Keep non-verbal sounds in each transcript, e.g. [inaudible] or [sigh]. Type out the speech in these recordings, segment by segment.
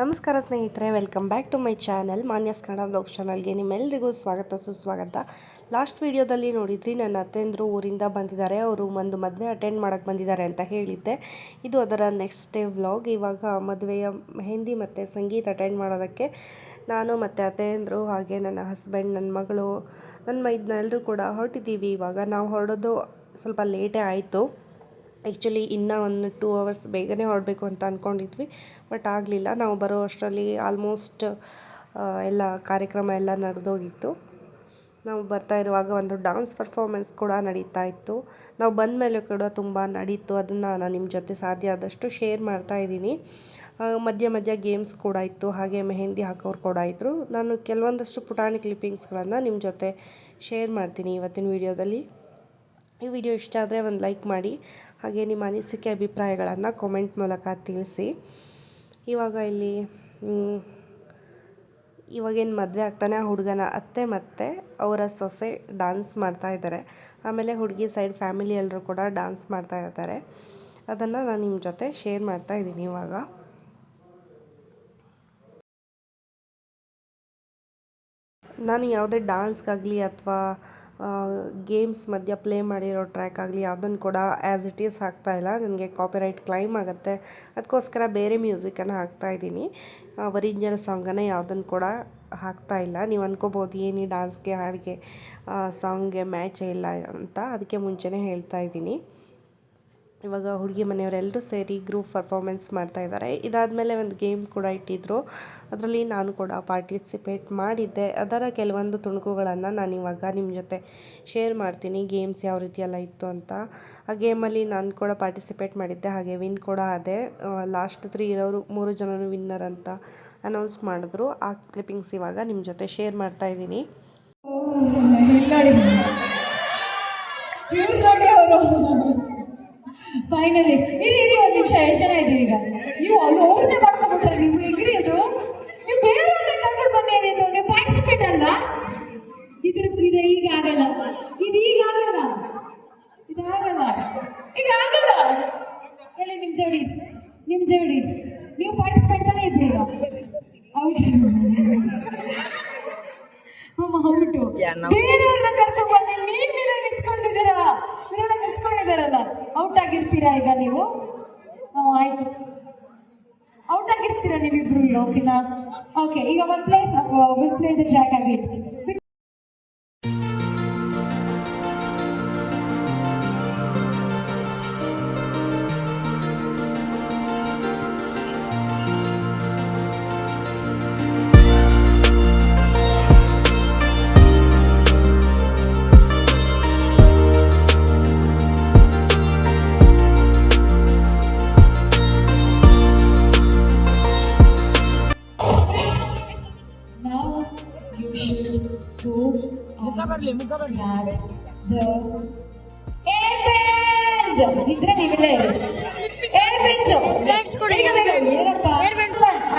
ನಮಸ್ಕಾರ ಸ್ನೇಹಿತರೆ welcome back to my channel Manya's Kannada blog ಚಾನಲ್ಗೆ ನಿಮ್ಮೆಲ್ಲರಿಗೂ ಸ್ವಾಗತ, ಸುಸ್ವಾಗತ. ಲಾಸ್ಟ್ ವಿಡಿಯೋದಲ್ಲಿ ನೋಡಿದ್ರಿ, ನನ್ನ ಅತ್ತೆಂದರು ಊರಿಂದ ಬಂದಿದ್ದಾರೆ. ಅವರು ಒಂದು ಮದುವೆ ಅಟೆಂಡ್ ಮಾಡೋಕ್ಕೆ ಬಂದಿದ್ದಾರೆ ಅಂತ ಹೇಳಿದ್ದೆ. ಇದು ಅದರ ನೆಕ್ಸ್ಟ್ ಡೇ ವ್ಲಾಗ್ ಇವಾಗ ಮದುವೆಯ ಮೆಹಂದಿ ಮತ್ತು ಸಂಗೀತ ಅಟೆಂಡ್ ಮಾಡೋದಕ್ಕೆ ನಾನು ಮತ್ತು ಅತ್ತೆಂದರು, ಹಾಗೆ ನನ್ನ ಹಸ್ಬೆಂಡ್ ನನ್ನ ಮಗಳು, ನನ್ನ ಮೈದನ್ನ ಎಲ್ಲರೂ ಕೂಡ ಹೊರಟಿದ್ದೀವಿ. ಇವಾಗ ನಾವು ಹೊರಡೋದು ಸ್ವಲ್ಪ ಲೇಟೇ ಆಯಿತು. ಆ್ಯಕ್ಚುಲಿ ಇನ್ನೂ ಒಂದು ಟೂ ಅವರ್ಸ್ ಬೇಗನೆ ಹೊರಡಬೇಕು ಅಂತ ಅಂದ್ಕೊಂಡಿದ್ವಿ ಬಟ್ ಆಗಲಿಲ್ಲ. ನಾವು ಬರೋ ಅಷ್ಟರಲ್ಲಿ ಆಲ್ಮೋಸ್ಟ್ ಎಲ್ಲ ಕಾರ್ಯಕ್ರಮ ಎಲ್ಲ ನಡೆದೋಗಿತ್ತು. ನಾವು ಬರ್ತಾ ಇರುವಾಗ ಒಂದು ಡಾನ್ಸ್ ಪರ್ಫಾರ್ಮೆನ್ಸ್ ಕೂಡ ನಡೀತಾ ಇತ್ತು. ನಾವು ಬಂದ ಮೇಲೆ ಕೂಡ ತುಂಬ ನಡೀತು. ಅದನ್ನು ನಾನು ನಿಮ್ಮ ಜೊತೆ ಸಾಧ್ಯ ಆದಷ್ಟು ಶೇರ್ ಮಾಡ್ತಾ ಇದ್ದೀನಿ. ಮಧ್ಯ ಮಧ್ಯ ಗೇಮ್ಸ್ ಕೂಡ ಇತ್ತು. ಹಾಗೆ ಮೆಹಂದಿ ಹಾಕೋರು ಕೂಡ ಇದ್ದರು ನಾನು ಕೆಲವೊಂದಷ್ಟು ಪುಟಾಣಿ ಕ್ಲಿಪ್ಪಿಂಗ್ಸ್ಗಳನ್ನು ನಿಮ್ಮ ಜೊತೆ ಶೇರ್ ಮಾಡ್ತೀನಿ ಇವತ್ತಿನ ವಿಡಿಯೋದಲ್ಲಿ ಈ ವಿಡಿಯೋ ಇಷ್ಟ ಆದರೆ ಒಂದು ಲೈಕ್ ಮಾಡಿ. ಹಾಗೆ ನಿಮ್ಮ ಅನಿಸಿಕೆ ಅಭಿಪ್ರಾಯಗಳನ್ನು ಕಾಮೆಂಟ್ ಮೂಲಕ ತಿಳಿಸಿ. ಇವಾಗ ಇಲ್ಲಿ ಇವಾಗೇನು ಮದುವೆ ಆಗ್ತಾನೆ ಆ ಹುಡುಗನ ಅತ್ತೆ ಮತ್ತು ಅವರ ಸೊಸೆ ಡಾನ್ಸ್ ಮಾಡ್ತಾ ಇದ್ದಾರೆ. ಆಮೇಲೆ ಹುಡುಗಿ ಸೈಡ್ ಫ್ಯಾಮಿಲಿ ಎಲ್ಲರೂ ಕೂಡ ಡಾನ್ಸ್ ಮಾಡ್ತಾ ಇರ್ತಾರೆ ಅದನ್ನು ನಾನು ನಿಮ್ಮ ಜೊತೆ ಶೇರ್ ಮಾಡ್ತಾ ಇದ್ದೀನಿ ಇವಾಗ. ನಾನು ಯಾವುದೇ ಡಾನ್ಸ್ಗಾಗಲಿ ಅಥವಾ ಗೇಮ್ಸ್ ಮಧ್ಯ ಪ್ಲೇ ಮಾಡಿರೋ ಟ್ರ್ಯಾಕ್ ಆಗಲಿ ಯಾವುದನ್ನು ಕೂಡ ಆ್ಯಸ್ ಇಟ್ ಈಸ್ ಹಾಕ್ತಾ ಇಲ್ಲ. ನನಗೆ ಕಾಪಿರೈಟ್ ಕ್ಲೈಮ್ ಆಗುತ್ತೆ. ಅದಕ್ಕೋಸ್ಕರ ಬೇರೆ ಮ್ಯೂಸಿಕನ್ನು ಹಾಕ್ತಾ ಇದ್ದೀನಿ. ಒರಿಜಿನಲ್ ಸಾಂಗನ್ನು ಯಾವುದನ್ನು ಕೂಡ ಹಾಕ್ತಾ ಇಲ್ಲ. ನೀವು ಅನ್ಕೋಬೋದು ಏನು ಡಾನ್ಸ್ಗೆ ಹಾಡಿಗೆ ಸಾಂಗ್ಗೆ ಮ್ಯಾಚೇ ಇಲ್ಲ ಅಂತ. ಅದಕ್ಕೆ ಮುಂಚೆನೇ ಹೇಳ್ತಾ ಇದ್ದೀನಿ. ಇವಾಗ ಹುಡುಗಿ ಮನೆಯವರೆಲ್ಲರೂ ಸೇರಿ ಗ್ರೂಪ್ ಪರ್ಫಾರ್ಮೆನ್ಸ್ ಮಾಡ್ತಾ ಇದ್ದಾರೆ ಇದಾದಮೇಲೆ ಒಂದು ಗೇಮ್ ಕೂಡ ಇಟ್ಟಿದ್ದರು ಅದರಲ್ಲಿ ನಾನು ಕೂಡ ಪಾರ್ಟಿಸಿಪೇಟ್ ಮಾಡಿದ್ದೆ. ಅದರ ಕೆಲವೊಂದು ತುಣುಕುಗಳನ್ನು ನಾನು ಇವಾಗ ನಿಮ್ಮ ಜೊತೆ ಶೇರ್ ಮಾಡ್ತೀನಿ. ಗೇಮ್ಸ್ ಯಾವ ರೀತಿ ಎಲ್ಲ ಇತ್ತು ಅಂತ. ಆ ಗೇಮಲ್ಲಿ ನಾನು ಕೂಡ ಪಾರ್ಟಿಸಿಪೇಟ್ ಮಾಡಿದ್ದೆ. ಹಾಗೆ ವಿನ್ ಕೂಡ ಅದೇ ಲಾಸ್ಟ್ ತ್ರೀ ಇರೋರು ಮೂರು ಜನರು ವಿನ್ನರ್ ಅಂತ ಅನೌನ್ಸ್ ಮಾಡಿದ್ರು. ಆ ಕ್ಲಿಪ್ಪಿಂಗ್ಸ್ ಇವಾಗ ನಿಮ್ಮ ಜೊತೆ ಶೇರ್ ಮಾಡ್ತಾ ಇದ್ದೀನಿ. ಅವರು. ಫೈನಲಿ ಇರಿ ಇರಿ ಒಂದು ನಿಮಿಷ ಎಷ್ಟು ಜನ ಇದ್ದೀವಿ ಈಗ. ನೀವು ಅಲ್ಲಿ ಅವ್ರನ್ನೇ ಮಾಡ್ಕೊಂಡ್ಬಿಟ್ರೆ ನೀವು ಹೆಂಗ್ರಿ ಅದು ನೀವು ಬೇರೆಯವ್ರನ್ನ ಕರ್ಕೊಂಡು ಬನ್ನಿ ಏನಿತ್ತು ನೀವು ಪಾರ್ಟಿಸಿಪೇಟ್ ಅಲ್ಲ ಇದ್ರ ಇದು ಈಗ ಆಗಲ್ಲ. ಇದು ಈಗ ಆಗಲ್ಲ. ಇದು ಆಗಲ್ಲ. ಈಗ ಆಗಲ್ಲ. ಎಲ್ಲಿ ನಿಮ್ ಜೋಡಿ? ನಿಮ್ ಜೋಡಿ. ನೀವು ಪಾರ್ಟಿಸಿಪೇಟ್ ತಾನೇ ಇಬ್ರು? ಹೌದು. ಬೇರೆಯವ್ರನ್ನ ಕರ್ಕೊಂಡು ಬಂದು ನೀನ್ ನಿಂತ್ಕೊಂಡಿದ್ದೀರಾ? ನಿಂತ್ಕೊಂಡಿದಾರಲ್ಲ ಔಟ್ ಆಗಿರ್ತೀರಾ ಈಗ ನೀವು? ಆಯ್ತು. ಔಟ್ ಆಗಿರ್ತೀರಾ ನೀವಿಬ್ರು ಓಕೆನಾ ಓಕೆ ಈಗ one place will play the track ಆಗಿ and ಮುಖ ಬರ್ಲಿ. ಇದ್ರೆ ನೀವೆಲ್ಲ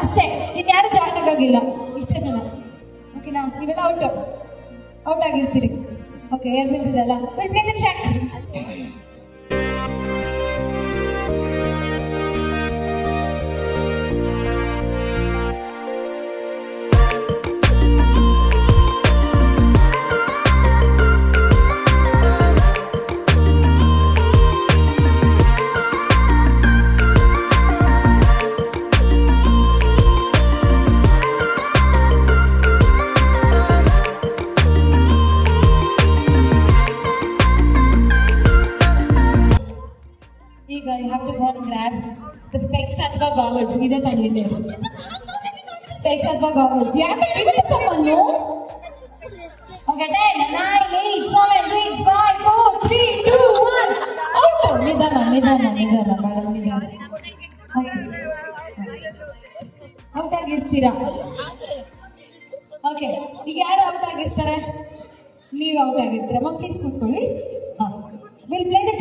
ಅಷ್ಟೇ. ಇನ್ಯಾರು ಜಾಯ್ನ್ ಆಗೋಗಿಲ್ಲ? ಇಷ್ಟೇ ಜನ. ಓಕೆನಾ ನೀವೆಲ್ಲ ಔಟ್ ಔಟ್ ಆಗಿರ್ತೀರಿ. ಓಕೆ ಏರ್ ಏರ್ಪೆನ್ಸ್ ಇದೆಲ್ಲ ಸ್ಪೆಕ್ಸ್ ಅಥವಾ ಗಾಗಲ್ಸ್ ಇದೆ ತಂದಿದ್ದೆ ಸ್ಪೆಕ್ಸ್ ಅಥವಾ ಗಾಗಲ್ಸ್ ಯಾಕೆ ರಿಲೀಸ್ ತಮ್ಮನ್ನು okay ten nine eight seven six five four three two one out ನಿಧಾನ ನಿಧಾನ ನಿಧಾನ ಔಟ್ ಆಗಿರ್ತೀರಾ? ಓಕೆ ಈಗ ಯಾರು ಔಟ್ ಆಗಿರ್ತಾರೆ? ನೀವು ಔಟ್ ಆಗಿರ್ತೀರಮ್ಮ ಪ್ಲೀಸ್ ಕೂತ್ಕೊಳ್ಳಿ. Will play the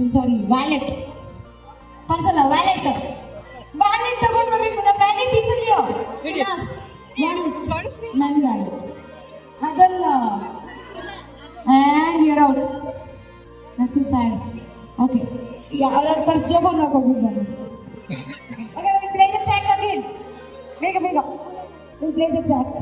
purse sorry wallet purse ಅಲ್ಲ ವ್ಯಾಲೆಟ್ ವ್ಯಾಲೆಟ್ ತಗೊಂಡು ಬರ್ಬೇಕು ದ ವ್ಯಾಲೆಟ್ ಇದೆಯೋ ನನ್ನ ವ್ಯಾಲೆಟ್ ಅದಲ್ಲ and you're out that's you sad okay ಯಾವ್ದಾದ್ರು ಪರ್ಸ್ ಜೋಬನ್ ಹಾಕೊಂಡ್ಬಿಟ್ಟು ಬನ್ನಿ okay will play the track again ಬೇಗ ಬೇಗ will play the track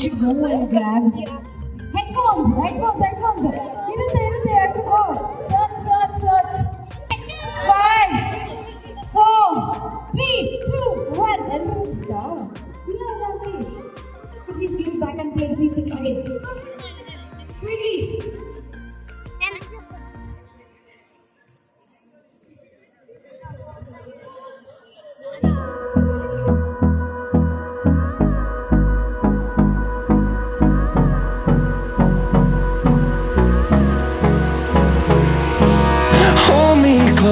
should go and grab headphones, headphones, headphones. Irute, irute, I have to go. Search, search, search. Five, four, three, two, one, and move down. Please give back and play the music again.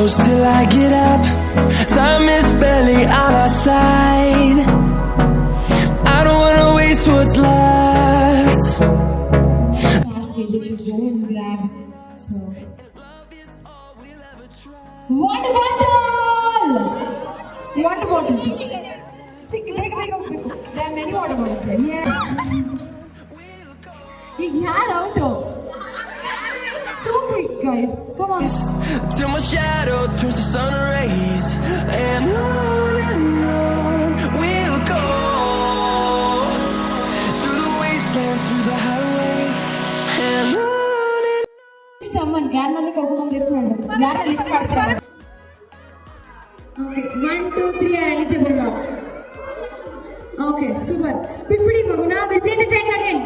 close till I get up Time is barely on our side I don't wanna waste what's left Water bottle! Water bottle. Pick, pick, pick, pick. There are many water bottles. Yeah. [laughs] Ignore auto Quick guys come on Till my shadow turns to sun rays. And on and on we'll go. Through the wastelands, through the highways. And on and summon ಯಾರನ್ನ ಕರ್ಕೊಂಡು lift ಮಾಡ್ಬೇಕು ಯಾರ lift ಮಾಡ್ತಾರೆ okay one two three are eligible okay super ಬಿಟ್ಬಿಡಿ ಮಗುನ will the track again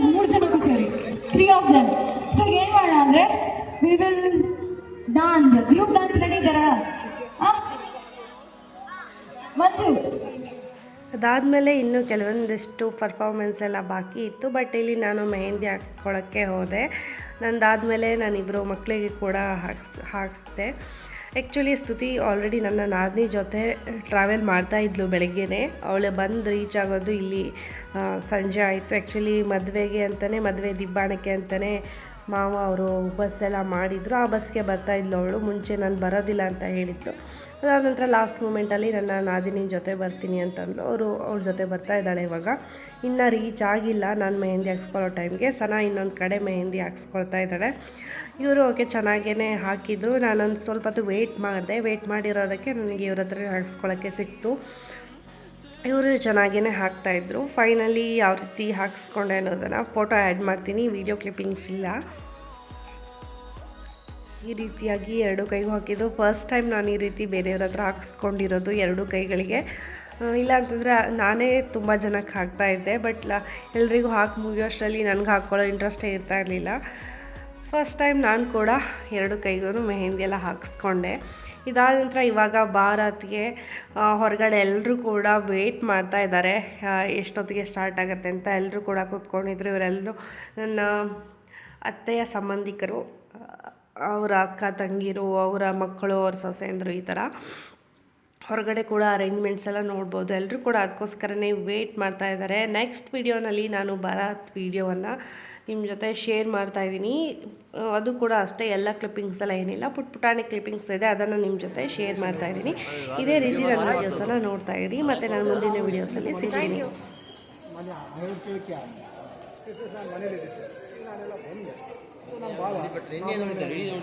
ಮೂರು ಜನಕ್ಕೂ ಅದಾದಮೇಲೆ ಇನ್ನೂ ಕೆಲವೊಂದಿಷ್ಟು ಪರ್ಫಾರ್ಮೆನ್ಸ್ ಎಲ್ಲ ಬಾಕಿ ಇತ್ತು ಬಟ್ ಇಲ್ಲಿ ನಾನು ಮೆಹಂದಿ ಹಾಕ್ಸ್ಕೊಳ್ಳೋಕ್ಕೆ ಹೋದೆ. ನಂದಾದಮೇಲೆ ನಾನಿಬ್ಬರು ಮಕ್ಕಳಿಗೆ ಕೂಡ ಹಾಕ್ಸ್ ಹಾಕಿಸ್ದೆ. ಆ್ಯಕ್ಚುಲಿ ಸ್ತುತಿ ಆಲ್ರೆಡಿ ನನ್ನ ನಾದಿನಿ ಜೊತೆ ಟ್ರಾವೆಲ್ ಮಾಡ್ತಾ ಇದ್ಲು ಬೆಳಗ್ಗೆನೆ. ಅವಳು ಬಂದು ರೀಚ್ ಆಗೋದು ಇಲ್ಲಿ ಸಂಜೆ ಆಯಿತು. ಆ್ಯಕ್ಚುಲಿ ಮದುವೆಗೆ ಅಂತಲೇ ಮದುವೆ ದಿಬ್ಬಾಣಕ್ಕೆ ಅಂತಲೇ ಮಾವ ಅವರು ಬಸ್ ಎಲ್ಲ ಮಾಡಿದ್ರು. ಆ ಬಸ್ಗೆ ಬರ್ತಾ ಇದ್ಲು ಅವಳು. ಮುಂಚೆ ನಾನು ಬರೋದಿಲ್ಲ ಅಂತ ಹೇಳಿದ್ದು ಅದಾದ ನಂತರ ಲಾಸ್ಟ್ ಮೂಮೆಂಟಲ್ಲಿ ನನ್ನ ನಾದಿನಿ ಜೊತೆ ಬರ್ತೀನಿ ಅಂತಂದು ಅವರು ಅವ್ರ ಜೊತೆ ಬರ್ತಾ ಇದ್ದಾಳೆ ಇವಾಗ. ಇನ್ನೂ ರೀಚ್ ಆಗಿಲ್ಲ. ನಾನು ಮೆಹಂದಿ ಹಾಕ್ಸ್ಕೊಳ್ಳೋ ಟೈಮ್ಗೆ ಸನಾ ಇನ್ನೊಂದು ಕಡೆ ಮೆಹಂದಿ ಹಾಕ್ಸ್ಕೊಳ್ತಾ ಇದ್ದಾಳೆ. ಇವರು ಓಕೆ ಚೆನ್ನಾಗೇ ಹಾಕಿದ್ರು. ನಾನೊಂದು ಸ್ವಲ್ಪ ಹೊತ್ತು ವೆಯ್ಟ್ ಮಾಡಿದೆ. ವೆಯ್ಟ್ ಮಾಡಿರೋದಕ್ಕೆ ನನಗೆ ಇವ್ರ ಹತ್ರ ಹಾಕ್ಸ್ಕೊಳ್ಳೋಕ್ಕೆ ಸಿಕ್ತು. ಇವರು ಚೆನ್ನಾಗೇ ಹಾಕ್ತಾಯಿದ್ರು ಫೈನಲಿ ಯಾವ ರೀತಿ ಹಾಕ್ಸ್ಕೊಂಡೆ ಅನ್ನೋದನ್ನು ಫೋಟೋ ಆ್ಯಡ್ ಮಾಡ್ತೀನಿ. ವಿಡಿಯೋ ಕ್ಲಿಪ್ಪಿಂಗ್ಸ್ ಇಲ್ಲ. ಈ ರೀತಿಯಾಗಿ ಎರಡು ಕೈಗೂ ಹಾಕಿದ್ದು ಫಸ್ಟ್ ಟೈಮ್ ನಾನು ಈ ರೀತಿ ಬೇರೆಯವ್ರ ಹತ್ರ ಹಾಕ್ಸ್ಕೊಂಡಿರೋದು ಎರಡು ಕೈಗಳಿಗೆ. ಇಲ್ಲ ಅಂತಂದರೆ ನಾನೇ ತುಂಬ ಜನಕ್ಕೆ ಹಾಕ್ತಾಯಿದ್ದೆ ಬಟ್ ಎಲ್ಲರಿಗೂ ಹಾಕಿ ಮುಗಿಯೋಷ್ಟರಲ್ಲಿ ನನಗೆ ಹಾಕ್ಕೊಳ್ಳೋ ಇಂಟ್ರೆಸ್ಟೇ ಇರ್ತಾ ಇರಲಿಲ್ಲ. ಫಸ್ಟ್ ಟೈಮ್ ನಾನು ಕೂಡ ಎರಡು ಕೈಗೂ ಮೆಹಂದಿ ಎಲ್ಲ ಹಾಕಿಸ್ಕೊಂಡೆ. ಇದಾದ ನಂತರ ಇವಾಗ ಭಾರತ್ಗೆ ಹೊರಗಡೆ ಎಲ್ಲರೂ ಕೂಡ ವೆಯ್ಟ್ ಮಾಡ್ತಾ ಇದ್ದಾರೆ. ಎಷ್ಟೊತ್ತಿಗೆ ಸ್ಟಾರ್ಟ್ ಆಗುತ್ತೆ ಅಂತ ಎಲ್ಲರೂ ಕೂಡ ಕೂತ್ಕೊಂಡಿದ್ರು. ಇವರೆಲ್ಲರೂ ನನ್ನ ಅತ್ತೆಯ ಸಂಬಂಧಿಕರು ಅವರ ಅಕ್ಕ ತಂಗಿರು, ಅವರ ಮಕ್ಕಳು, ಅವ್ರ ಸೊಸೆಂದರು ಈ ಥರ ಹೊರಗಡೆ ಕೂಡ ಅರೇಂಜ್ಮೆಂಟ್ಸ್ ಎಲ್ಲ ನೋಡ್ಬೋದು. ಎಲ್ಲರೂ ಕೂಡ ಅದಕ್ಕೋಸ್ಕರನೇ ವೆಯ್ಟ್ ಮಾಡ್ತಾ ಇದ್ದಾರೆ. ನೆಕ್ಸ್ಟ್ ವೀಡಿಯೋನಲ್ಲಿ ನಾನು ಭಾರತ್ ವೀಡಿಯೋವನ್ನು ನಿಮ್ಮ ಜೊತೆ ಶೇರ್ ಮಾಡ್ತಾ ಇದ್ದೀನಿ. ಅದು ಕೂಡ ಅಷ್ಟೇ ಎಲ್ಲ ಕ್ಲಿಪ್ಪಿಂಗ್ಸ್ ಎಲ್ಲ ಏನಿಲ್ಲ. ಪುಟ್ ಪುಟಾಣಿ ಕ್ಲಿಪ್ಪಿಂಗ್ಸ್ ಇದೆ ಅದನ್ನು ನಿಮ್ಮ ಜೊತೆ ಶೇರ್ ಮಾಡ್ತಾ ಇದ್ದೀನಿ. ಇದೇ ರೀತಿ ನನ್ನ ವೀಡಿಯೋಸನ್ನು ನೋಡ್ತಾ ಇರಿ. ಮತ್ತು ನಾನು ಮುಂದಿನ ವೀಡಿಯೋಸಲ್ಲಿ ಸಿಗ್ತೀನಿ.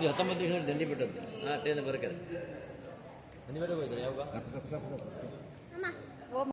ಹತ್ತೊಂಬತ್ತು ನಿಮಿಷ ದಂಡಿ ಬಿಟ್ಟದ್ದು. ಹಾಂ ಟ್ರೈನ್ ಬರ್ತಾರೆ ಮನೆ ಬಿಟ್ಟು ಹೋಯ್ತಾರೆ ಯಾವಾಗ?